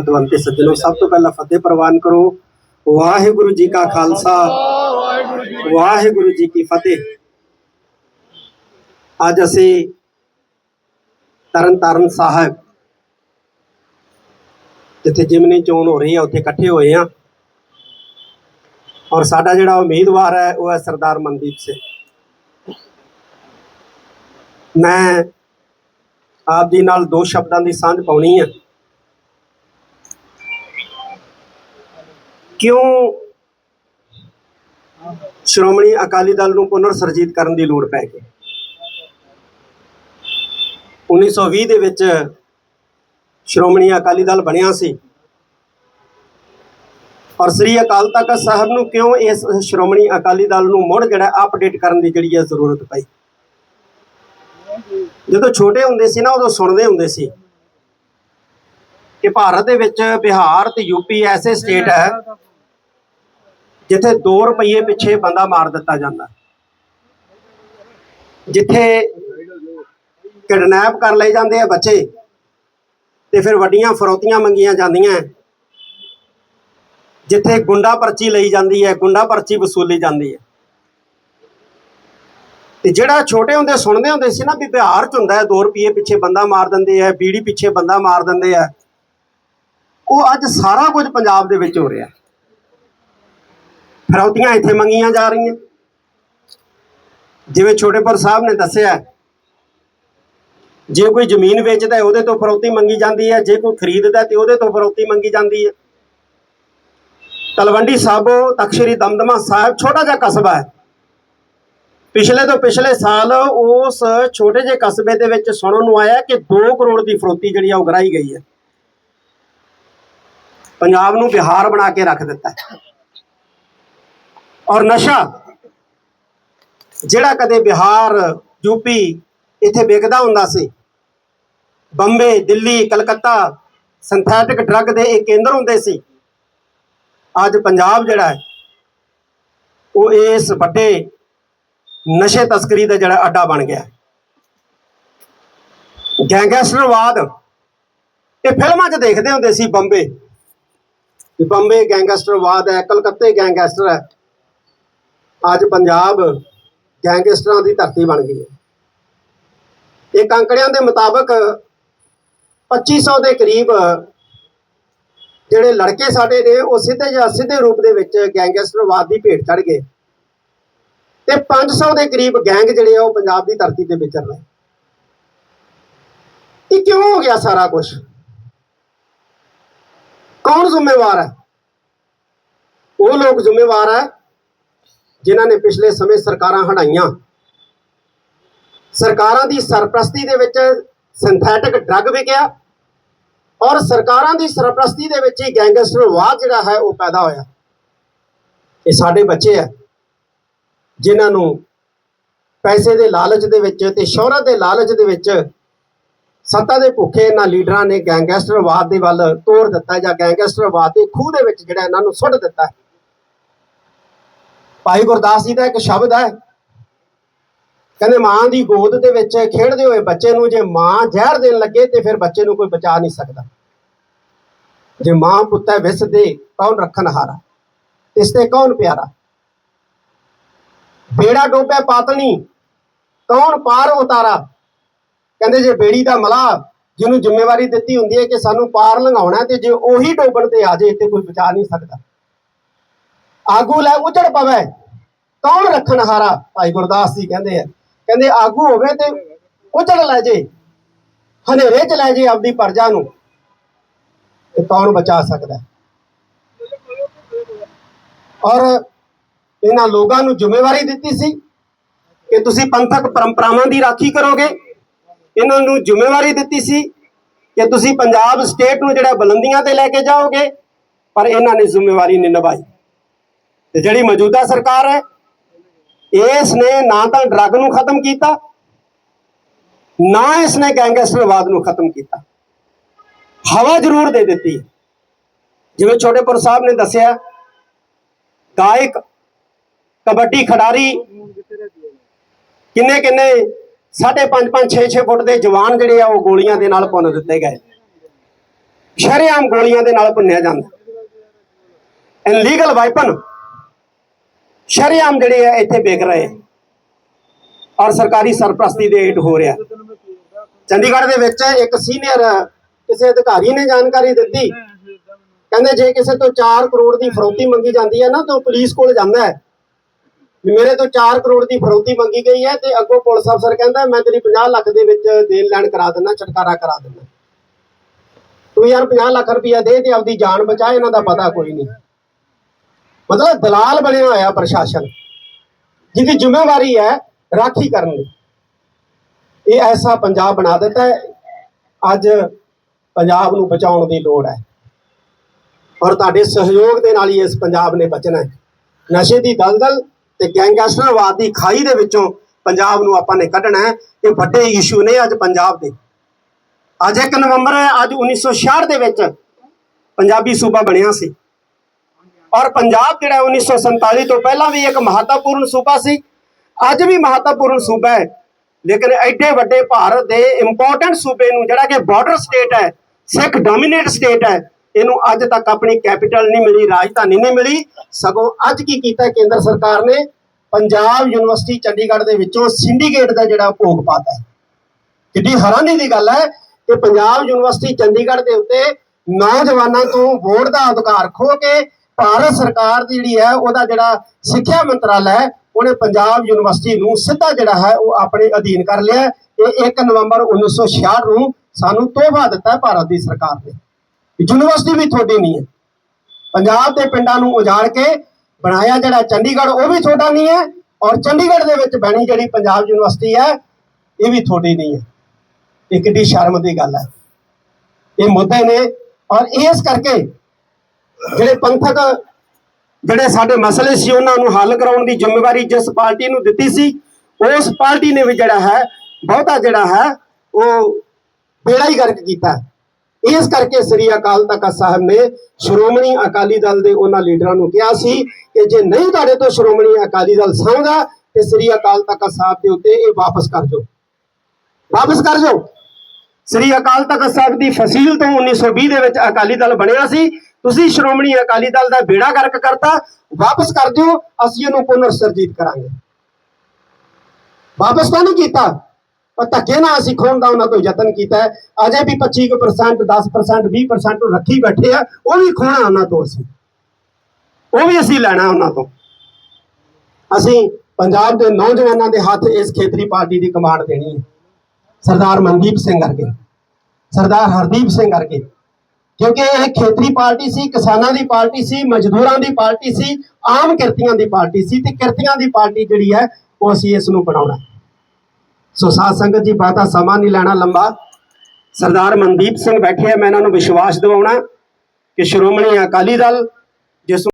ਪਤਵੰਤੇ ਸੱਜਣੋ, ਸਭ ਤੋਂ ਪਹਿਲਾਂ ਫਤਿਹ ਪ੍ਰਵਾਨ ਕਰੋ। ਵਾਹਿਗੁਰੂ ਜੀ ਕਾ ਖਾਲਸਾ। ਵਾਹਿਗੁਰੂ ਜੀ ਕੀ ਫਤਿਹ। ਅੱਜ ਅਸੀਂ ਤਰਨ ਤਾਰਨ ਸਾਹਿਬ, ਜਿੱਥੇ ਜਿਮਨੀ ਚੋਣ ਹੋ ਰਹੀ ਹੈ ਉੱਥੇ ਇਕੱਠੇ ਹੋਏ ਆ। ਔਰ ਸਾਡਾ ਜਿਹੜਾ ਉਮੀਦਵਾਰ ਹੈ, ਉਹ ਹੈ ਸਰਦਾਰ ਮਨਦੀਪ ਸਿੰਘ। ਮੈਂ ਆਪ ਜੀ ਨਾਲ ਦੋ ਸ਼ਬਦਾਂ ਦੀ ਸਾਂਝ ਪਾਉਣੀ ਹੈ ਕਿਉਂ ਸ਼੍ਰੋਮਣੀ ਅਕਾਲੀ ਦਲ ਨੂੰ ਪੁਨਰ ਸਰਜੀਤ ਕਰਨ ਦੀ ਲੋੜ ਪੈ ਗਈ? 1920 ਦੇ ਵਿੱਚ ਸ਼੍ਰੋਮਣੀ ਅਕਾਲੀ ਦਲ ਬਣਿਆ ਸੀ। ਔਰ ਸ੍ਰੀ ਅਕਾਲ ਤਖਤ ਸਾਹਿਬ ਨੂੰ ਕਿਉਂ ਇਸ ਸ਼੍ਰੋਮਣੀ ਅਕਾਲੀ ਦਲ ਨੂੰ ਮੁੜ ਜਿਹੜਾ ਅਪਡੇਟ ਕਰਨ ਦੀ ਜਿਹੜੀ ਹੈ ਜ਼ਰੂਰਤ ਪਈ? ਜਦੋਂ ਛੋਟੇ ਹੁੰਦੇ ਸੀ ਨਾ, ਉਦੋਂ ਸੁਣਦੇ ਹੁੰਦੇ ਸੀ ਕਿ ਭਾਰਤ ਦੇ ਵਿੱਚ ਬਿਹਾਰ ਤੇ ਯੂਪੀ ਐਸੇ ਸਟੇਟ ਹੈ ਜਿੱਥੇ 2 ਰੁਪਏ ਪਿੱਛੇ ਬੰਦਾ ਮਾਰ ਦਿੱਤਾ ਜਾਂਦਾ। ਜਿੱਥੇ ਕਿਡਨੈਪ ਕਰ ਲਏ ਜਾਂਦੇ ਆ ਬੱਚੇ, ਤੇ ਫਿਰ ਵੱਡੀਆਂ ਫਰੋਤੀਆਂ ਮੰਗੀਆਂ ਜਾਂਦੀਆਂ। ਜਿੱਥੇ ਗੁੰਡਾ ਪਰਚੀ ਲਈ ਜਾਂਦੀ ਹੈ, ਗੁੰਡਾ ਪਰਚੀ ਵਸੂਲੀ ਜਾਂਦੀ ਹੈ। ਤੇ ਜਿਹੜਾ ਛੋਟੇ ਹੁੰਦੇ ਸੁਣਦੇ ਹੁੰਦੇ ਸੀ ਨਾ ਵੀ ਬਿਹਾਰ ਚ ਹੁੰਦਾ ਹੈ 2 ਰੁਪਏ ਪਿੱਛੇ ਬੰਦਾ ਮਾਰ ਦਿੰਦੇ ਆ, ਬੀੜੀ ਪਿੱਛੇ ਬੰਦਾ ਮਾਰ ਦਿੰਦੇ ਆ। ਉਹ ਅੱਜ ਸਾਰਾ ਕੁਝ ਪੰਜਾਬ ਦੇ ਵਿੱਚ ਹੋ ਰਿਹਾ। ਫਰੌਤੀਆਂ ਇੱਥੇ ਮੰਗੀਆਂ ਜਾ ਰਹੀਆਂ। ਜਿਵੇਂ ਛੋਟੇਪੁਰ ਸਾਹਿਬ ਨੇ ਦੱਸਿਆ, ਜੇ ਕੋਈ ਜ਼ਮੀਨ ਵੇਚਦਾ ਹੈ, ਉਹਦੇ ਤੋਂ ਫਰੌਤੀ ਮੰਗੀ ਜਾਂਦੀ ਹੈ। ਜੇ ਕੋਈ ਖਰੀਦਦਾ ਤੇ ਉਹਦੇ ਤੋਂ ਫਰੌਤੀ ਮੰਗੀ ਜਾਂਦੀ ਹੈ। ਤਲਵੰਡੀ ਸਾਬੋ, ਤਖਸ਼ਰੀ ਦਮਦਮਾ ਸਾਹਿਬ, ਛੋਟਾ ਜਿਹਾ ਕਸਬਾ ਹੈ। ਪਿਛਲੇ ਤੋਂ ਪਿਛਲੇ ਸਾਲ ਉਸ ਛੋਟੇ ਜਿਹੇ ਕਸਬੇ ਦੇ ਵਿੱਚ ਸੁਣਨ ਨੂੰ ਆਇਆ ਕਿ 2 ਕਰੋੜ ਦੀ ਫਰੋਤੀ ਜਿਹੜੀ ਆ, ਉਹ ਗਰਾਈ ਗਈ ਹੈ। ਪੰਜਾਬ ਨੂੰ ਬਿਹਾਰ ਬਣਾ ਕੇ ਰੱਖ ਦਿੱਤਾ ਹੈ। ਔਰ ਨਸ਼ਾ, ਜਿਹੜਾ ਕਦੇ ਬਿਹਾਰ ਯੂਪੀ ਇੱਥੇ ਵਿਕਦਾ ਹੁੰਦਾ ਸੀ। ਬੰਬੇ, ਦਿੱਲੀ, ਕਲਕੱਤਾ ਸਿੰਥੈਟਿਕ ਡਰੱਗ ਦੇ ਇਹ ਕੇਂਦਰ ਹੁੰਦੇ ਸੀ। ਅੱਜ ਪੰਜਾਬ ਜਿਹੜਾ ਹੈ, ਉਹ ਇਸ ਵੱਡੇ ਨਸ਼ੇ ਤਸਕਰੀ ਦਾ ਜਿਹੜਾ ਅੱਡਾ ਬਣ ਗਿਆ ਗੈਂਗਸਟਰਵਾਦ, ਇਹ ਫਿਲਮਾਂ 'ਚ ਦੇਖਦੇ ਹੁੰਦੇ ਸੀ ਬੰਬੇ। ਬੰਬੇ ਗੈਂਗਸਟਰਵਾਦ ਹੈ, ਕਲਕੱਤੇ ਗੈਂਗਸਟਰ ਹੈ। ਅੱਜ ਪੰਜਾਬ ਗੈਂਗਸਟਰਾਂ ਦੀ ਧਰਤੀ ਬਣ ਗਈ ਹੈ। ਇਹ ਅੰਕੜਿਆਂ ਦੇ ਮੁਤਾਬਕ 2500 ਦੇ ਕਰੀਬ ਜਿਹੜੇ ਲੜਕੇ ਸਾਡੇ ਨੇ, ਉਹ ਸਿੱਧੇ ਜਾਂ ਸਿੱਧੇ ਰੂਪ ਦੇ ਵਿੱਚ ਗੈਂਗਸਟਰਵਾਦ ਦੀ ਭੇਟ ਚੜ ਗਏ। ਤੇ 500 ਦੇ ਕਰੀਬ ਗੈਂਗ ਜਿਹੜੇ ਆ, ਉਹ ਪੰਜਾਬ ਦੀ ਧਰਤੀ ਤੇ ਵਿਚਰ ਰਹੇ। ਇਹ ਕਿਉਂ ਹੋ ਗਿਆ ਸਾਰਾ ਕੁਝ ਕੌਣ ਜ਼ਿੰਮੇਵਾਰ ਹੈ? ਉਹ ਲੋਕ ਜ਼ਿੰਮੇਵਾਰ ਹੈ ਜਿਨ੍ਹਾਂ ਨੇ ਪਿਛਲੇ ਸਮੇਂ ਸਰਕਾਰਾਂ ਹਟਾਈਆਂ ਸਰਕਾਰਾਂ ਦੀ ਸਰਪ੍ਰਸਤੀ ਦੇ ਵਿੱਚ ਸਿੰਥੈਟਿਕ ਡਰੱਗ ਵਿਕਿਆ ਔਰ ਸਰਕਾਰਾਂ ਦੀ ਸਰਪ੍ਰਸਤੀ ਦੇ ਵਿੱਚ ਹੀ ਗੈਂਗਸਟਰਵਾਦ ਜਿਹੜਾ ਹੈ ਉਹ ਪੈਦਾ ਹੋਇਆ। ਇਹ ਸਾਡੇ ਬੱਚੇ ਆ, ਜਿਨ੍ਹਾਂ ਨੂੰ ਪੈਸੇ ਦੇ ਲਾਲਚ ਦੇ ਵਿੱਚ ਤੇ ਸ਼ੋਹਰਤ ਦੇ ਲਾਲਚ ਦੇ ਵਿੱਚ ਸੱਤਾ ਦੇ ਭੁੱਖੇ ਇਹਨਾਂ ਲੀਡਰਾਂ ਨੇ ਗੈਂਗਸਟਰਵਾਦ ਦੇ ਵੱਲ ਤੋਰ ਦਿੱਤਾ ਜਾਂ ਗੈਂਗਸਟਰਵਾਦ ਦੇ ਖੂਹ ਦੇ ਵਿੱਚ ਜਿਹੜਾ ਇਹਨਾਂ ਨੂੰ ਸੁੱਟ ਦਿੱਤਾ। ਭਾਈ ਗੁਰਦਾਸ ਜੀ ਦਾ ਇੱਕ ਸ਼ਬਦ ਹੈ। ਕਹਿੰਦੇ ਮਾਂ ਦੀ ਗੋਦ ਦੇ ਵਿੱਚ ਖੇਡਦੇ ਹੋਏ ਬੱਚੇ ਨੂੰ ਜੇ ਮਾਂ ਜ਼ਹਿਰ ਦੇਣ ਲੱਗੇ ਤੇ ਫਿਰ ਬੱਚੇ ਨੂੰ ਕੋਈ ਬਚਾ ਨਹੀਂ ਸਕਦਾ। ਜੇ ਮਾਂ ਪੁੱਤੈ ਵਿਸ ਦੇ, ਕੌਣ ਰੱਖਣ ਹਾਰਾ? ਇਸ ਤੇ ਕੌਣ ਪਿਆਰਾ? ਬੇੜਾ ਡੋਬੇ ਪਾਤਣੀ ਕੌਣ ਪਾਰ ਉਤਾਰਾ? ਕਹਿੰਦੇ ਜੇ ਬੇੜੀ ਦਾ ਮਲਾ, ਜਿਹਨੂੰ ਜ਼ਿੰਮੇਵਾਰੀ ਦਿੱਤੀ ਹੁੰਦੀ ਹੈ ਕਿ ਸਾਨੂੰ ਪਾਰ ਲੰਘਾਉਣਾ ਤੇ ਜੇ ਉਹੀ ਡੋਬਣ ਤੇ ਆ ਜੇ ਤੇ ਕੋਈ ਬਚਾ ਨਹੀਂ ਸਕਦਾ। ਆਗੂ ਲੈ ਉਜੜ ਪਵੇ। ਕੌਣ ਰੱਖਣ ਹਾਰਾ? ਭਾਈ ਗੁਰਦਾਸ ਜੀ ਕਹਿੰਦੇ ਆ। ਕਹਿੰਦੇ ਆਗੂ ਹੋਵੇ ਤੇ ਉਜੜ ਲੈ ਜੇ। ਹਨੇਰੇ ਚ ਲੈ ਜੇ ਆਪਦੀ ਪਰਜਾ ਨੂੰ। ਤੇ ਕੌਣ ਬਚਾ ਸਕਦਾ? ਔਰ ਇਹਨਾਂ ਲੋਕਾਂ ਨੂੰ ਜ਼ਿੰਮੇਵਾਰੀ ਦਿੱਤੀ ਸੀ ਕਿ ਤੁਸੀਂ ਪੰਥਕ ਪਰੰਪਰਾਵਾਂ ਦੀ ਰਾਖੀ ਕਰੋਗੇ। ਇਹਨਾਂ ਨੂੰ ਜ਼ਿੰਮੇਵਾਰੀ ਦਿੱਤੀ ਸੀ ਕਿ ਤੁਸੀਂ ਪੰਜਾਬ ਸਟੇਟ ਨੂੰ ਜਿਹੜਾ ਬੁਲੰਦੀਆਂ ਤੇ ਲੈ ਕੇ ਜਾਓਗੇ। ਪਰ ਇਹਨਾਂ ਨੇ ਜ਼ਿੰਮੇਵਾਰੀ ਨਹੀਂ ਨਿਭਾਈ। ਤੇ ਜਿਹੜੀ ਮੌਜੂਦਾ ਸਰਕਾਰ ਹੈ ਇਸ ਨੇ ਨਾ ਤਾਂ ਡਰੱਗ ਨੂੰ ਖਤਮ ਕੀਤਾ, ਨਾ ਇਸ ਨੇ ਗੈਂਗਸਟਰਵਾਦ ਨੂੰ ਖਤਮ ਕੀਤਾ। ਹਵਾ ਜ਼ਰੂਰ ਦੇ ਦਿੱਤੀ ਜਿਵੇਂ ਛੋਟੇਪੁਰ ਸਾਹਿਬ ਨੇ ਦੱਸਿਆ, ਗਾਇਕ, ਕਬੱਡੀ ਖਿਡਾਰੀ ਕਿੰਨੇ ਕਿੰਨੇ ਸਾਢੇ ਪੰਜ ਪੰਜ 6 6 ਫੁੱਟ ਦੇ ਜਵਾਨ ਜਿਹੜੇ ਆ, ਉਹ ਗੋਲੀਆਂ ਦੇ ਨਾਲ ਪੁੰਨ ਦਿੱਤੇ ਗਏ। ਸ਼ਰੇਆਮ ਗੋਲੀਆਂ ਦੇ ਨਾਲ ਭੁੰਨਿਆ ਜਾਂਦਾ। ਇਨਲੀਗਲ ਵਾਈਪਨ ਸ਼ਰੇਆਮ ਜਿਹੜੇ ਆ, ਇੱਥੇ ਵਿਕ ਰਹੇ। ਆ ਔਰ ਸਰਕਾਰੀ ਸਰਪ੍ਰਸਤੀ ਦੇ ਹੇਠ ਹੋ ਰਿਹਾ। ਚੰਡੀਗੜ੍ਹ ਦੇ ਵਿੱਚ ਇੱਕ ਸੀਨੀਅਰ ਕਿਸੇ ਅਧਿਕਾਰੀ ਨੇ ਜਾਣਕਾਰੀ ਦਿੱਤੀ। ਕਹਿੰਦੇ, ਜੇ ਕਿਸੇ ਤੋਂ 4 ਕਰੋੜ ਦੀ ਫਰੌਤੀ ਮੰਗੀ ਜਾਂਦੀ ਹੈ ਨਾ, ਤਾਂ ਪੁਲਿਸ ਕੋਲ ਜਾਂਦਾ ਹੈ। ਮੇਰੇ ਤੋਂ 4 ਕਰੋੜ ਦੀ ਫਰੋਤੀ ਮੰਗੀ ਗਈ ਹੈ ਤੇ ਅੱਗੋਂ ਪੁਲਿਸ ਅਫਸਰ ਕਹਿੰਦਾ, ਮੈਂ ਤੇਰੀ 50 ਲੱਖ ਦੇ ਵਿੱਚ ਦੇਣ ਲੈਣ ਕਰਾ ਦਿੰਦਾ, ਛਟਕਾਰਾ ਕਰਾ ਦਿੰਦਾ। ਤੂੰ ਯਾਰ 50 ਲੱਖ ਰੁਪਇਆ ਦੇ ਤੇ ਆਪਦੀ ਜਾਨ ਬਚਾ, ਇਹਨਾਂ ਦਾ ਪਤਾ ਕੋਈ ਨਹੀਂ। ਮਤਲਬ ਦਲਾਲ ਬਣਿਆ ਹੋਇਆ ਪ੍ਰਸ਼ਾਸਨ, ਜਿਹਦੀ ਜ਼ਿੰਮੇਵਾਰੀ ਹੈ ਰਾਖੀ ਕਰਨ ਦੀ। ਇਹ ਐਸਾ ਪੰਜਾਬ ਬਣਾ ਦਿੱਤਾ ਹੈ। ਅੱਜ ਪੰਜਾਬ ਨੂੰ ਬਚਾਉਣ ਦੀ ਲੋੜ ਹੈ। ਔਰ ਤੁਹਾਡੇ ਸਹਿਯੋਗ ਦੇ ਨਾਲ ਹੀ ਇਸ ਪੰਜਾਬ ਨੇ ਬਚਣਾ ਹੈ। ਨਸ਼ੇ ਦੀ ਦਲਦਲ ਤੇ ਗੈਂਗਸਟਰਵਾਦ ਦੀ ਖਾਈ ਦੇ ਵਿੱਚੋਂ ਪੰਜਾਬ ਨੂੰ ਆਪਾਂ ਨੇ ਕੱਢਣਾ ਹੈ। ਇਹ ਵੱਡੇ ਇਸ਼ੂ ਨੇ ਅੱਜ ਪੰਜਾਬ ਦੇ। ਅੱਜ 1 ਨਵੰਬਰ ਹੈ, ਅੱਜ 1966 ਦੇ ਵਿੱਚ ਪੰਜਾਬੀ ਸੂਬਾ ਬਣਿਆ ਸੀ। ਔਰ ਪੰਜਾਬ ਜਿਹੜਾ ਹੈ 1947 ਤੋਂ ਪਹਿਲਾਂ ਵੀ ਇੱਕ ਮਹੱਤਵਪੂਰਨ ਸੂਬਾ ਸੀ। ਅੱਜ ਵੀ ਮਹੱਤਵਪੂਰਨ ਸੂਬਾ ਹੈ। ਲੇਕਿਨ ਐਡੇ ਵੱਡੇ ਭਾਰਤ ਦੇ ਇੰਪੋਰਟੈਂਟ ਸੂਬੇ ਨੂੰ ਜਿਹੜਾ ਕਿ ਬਾਰਡਰ ਸਟੇਟ ਹੈ, ਸਿੱਖ ਡੋਮੀਨੇਟ ਸਟੇਟ ਹੈ, ਇਹਨੂੰ ਅੱਜ ਤੱਕ ਆਪਣੀ ਕੈਪੀਟਲ ਨਹੀਂ ਮਿਲੀ, ਰਾਜਧਾਨੀ ਨਹੀਂ ਮਿਲੀ। ਸਗੋਂ ਅੱਜ ਕੀ ਕੀਤਾ ਕੇਂਦਰ ਸਰਕਾਰ ਨੇ ਪੰਜਾਬ ਯੂਨੀਵਰਸਿਟੀ ਚੰਡੀਗੜ੍ਹ ਦੇ ਵਿੱਚੋਂ ਸਿੰਡੀਕੇਟ ਦਾ ਜਿਹੜਾ ਭੋਗ ਪਾਤਾ ਹੈ। ਕਿੱਡੀ ਹੈਰਾਨੀ ਦੀ ਗੱਲ ਹੈ ਕਿ ਪੰਜਾਬ ਯੂਨੀਵਰਸਿਟੀ ਚੰਡੀਗੜ੍ਹ ਦੇ ਉੱਤੇ ਨੌਜਵਾਨਾਂ ਤੋਂ ਵੋਟ ਦਾ ਅਧਿਕਾਰ ਖੋ ਕੇ ਭਾਰਤ ਸਰਕਾਰ ਦੀ ਜਿਹੜੀ ਹੈ, ਉਹਦਾ ਜਿਹੜਾ ਸਿੱਖਿਆ ਮੰਤਰਾਲਾ ਹੈ, ਉਹਨੇ ਪੰਜਾਬ ਯੂਨੀਵਰਸਿਟੀ ਨੂੰ ਸਿੱਧਾ ਜਿਹੜਾ ਹੈ, ਉਹ ਆਪਣੇ ਅਧੀਨ ਕਰ ਲਿਆ ਇਹ 1 ਨਵੰਬਰ 1966 ਨੂੰ ਸਾਨੂੰ ਤੋਹਫਾ ਦਿੱਤਾ ਭਾਰਤ ਦੀ ਸਰਕਾਰ ਨੇ। ਯੂਨੀਵਰਸਿਟੀ ਵੀ ਤੁਹਾਡੀ ਨਹੀਂ ਹੈ। ਪੰਜਾਬ ਦੇ ਪਿੰਡਾਂ ਨੂੰ ਉਜਾੜ ਕੇ ਬਣਾਇਆ ਜਿਹੜਾ ਚੰਡੀਗੜ੍ਹ, ਉਹ ਵੀ ਤੁਹਾਡਾ ਨਹੀਂ ਹੈ ਔਰ ਚੰਡੀਗੜ੍ਹ ਦੇ ਵਿੱਚ ਬਣੀ ਜਿਹੜੀ ਪੰਜਾਬ ਯੂਨੀਵਰਸਿਟੀ ਹੈ, ਇਹ ਵੀ ਤੁਹਾਡੀ ਨਹੀਂ ਹੈ। ਇਹ ਕਿੱਡੀ ਸ਼ਰਮ ਦੀ ਗੱਲ ਹੈ। ਇਹ ਮੁੱਦੇ ਨੇ ਔਰ ਇਸ ਕਰਕੇ ਜਿਹੜੇ ਪੰਥਕ ਜਿਹੜੇ ਸਾਡੇ ਮਸਲੇ ਸੀ, ਉਹਨਾਂ ਨੂੰ ਹੱਲ ਕਰਾਉਣ ਦੀ ਜ਼ਿੰਮੇਵਾਰੀ ਜਿਸ ਪਾਰਟੀ ਨੂੰ ਦਿੱਤੀ ਸੀ, ਉਸ ਪਾਰਟੀ ਨੇ ਵੀ ਜਿਹੜਾ ਹੈ, ਬਹੁਤਾ ਜਿਹੜਾ ਹੈ, ਉਹ ਬੇੜਾ ਹੀ ਗਰਕ ਕੀਤਾ। ਇਸ ਕਰਕੇ ਸ੍ਰੀ ਅਕਾਲ ਤਖਤ ਸਾਹਿਬ ਨੇ ਸ਼੍ਰੋਮਣੀ ਅਕਾਲੀ ਦਲ ਦੇ ਉਹਨਾਂ ਲੀਡਰਾਂ ਨੂੰ ਕਿਹਾ ਸੀ ਕਿ ਜੇ ਨਹੀਂ ਤੁਹਾਡੇ ਤੋਂ ਸ਼੍ਰੋਮਣੀ ਅਕਾਲੀ ਦਲ ਸੰਭਦਾ ਤੇ ਸ੍ਰੀ ਅਕਾਲ ਤਖਤ ਸਾਹਿਬ ਦੇ ਉੱਤੇ ਇਹ ਵਾਪਸ ਕਰ ਜਾਓ ਵਾਪਸ ਕਰ ਜਾਓ ਸ੍ਰੀ ਅਕਾਲ ਤਖਤ ਸਾਹਿਬ ਦੀ ਫਸੀਲ ਤੋਂ 1920 ਦੇ ਵਿੱਚ ਅਕਾਲੀ ਦਲ ਬਣਿਆ ਸੀ। ਤੁਸੀਂ ਸ਼੍ਰੋਮਣੀ ਅਕਾਲੀ ਦਲ ਦਾ ਬੇੜਾ ਗਰਕ ਕਰਤਾ, ਵਾਪਸ ਕਰ ਦਿਓ, ਅਸੀਂ ਇਹਨੂੰ ਪੁਨਰ ਸਰਜੀਤ ਕਰਾਂਗੇ। ਵਾਪਸ ਤਾਂ ਨਹੀਂ ਕੀਤਾ, ਪਰ ਧੱਕੇ ਨਾਲ ਅਸੀਂ ਖੋਣ ਦਾ ਉਹਨਾਂ ਤੋਂ ਯਤਨ ਕੀਤਾ ਹੈ। ਅਜੇ ਵੀ 25% 10% 20% ਰੱਖੀ ਬੈਠੇ ਆ, ਉਹ ਵੀ ਖੋਣਾ ਉਹਨਾਂ ਤੋਂ ਅਸੀਂ। ਉਹ ਵੀ ਅਸੀਂ ਲੈਣਾ ਉਹਨਾਂ ਤੋਂ। ਅਸੀਂ ਪੰਜਾਬ ਦੇ ਨੌਜਵਾਨਾਂ ਦੇ ਹੱਥ ਇਸ ਖੇਤਰੀ ਪਾਰਟੀ ਦੀ ਕਮਾਂਡ ਦੇਣੀ ਹੈ। ਸਰਦਾਰ ਮਨਦੀਪ ਸਿੰਘ ਵਰਗੇ, ਸਰਦਾਰ ਹਰਦੀਪ ਸਿੰਘ ਵਰਗੇ। ਕਿਉਂਕਿ ਇਹ ਖੇਤਰੀ ਪਾਰਟੀ ਸੀ, ਕਿਸਾਨਾਂ ਦੀ ਪਾਰਟੀ ਸੀ, ਮਜ਼ਦੂਰਾਂ ਦੀ ਪਾਰਟੀ ਸੀ, ਆਮ ਕਿਰਤੀਆਂ ਦੀ ਪਾਰਟੀ ਸੀ ਤੇ ਕਿਰਤੀਆਂ ਦੀ ਪਾਰਟੀ ਜਿਹੜੀ ਹੈ ਉਹ ਅਸੀਂ ਇਸ ਨੂੰ ਬਣਾਉਣਾ ਹੈ। ਸੋ ਸਾਧ ਸੰਗਤ ਜੀ ਬਾਤਾਂ ਸਮਾਂ ਨਹੀਂ ਲੈਣਾ ਲੰਬਾ ਸਰਦਾਰ ਮਨਦੀਪ ਸਿੰਘ ਬੈਠੇ ਆ, ਮੈਂ ਇਹਨਾਂ ਨੂੰ ਵਿਸ਼ਵਾਸ ਦਿਵਾਉਣਾ ਕਿ ਸ਼੍ਰੋਮਣੀ ਅਕਾਲੀ ਦਲ, ਜਿਸ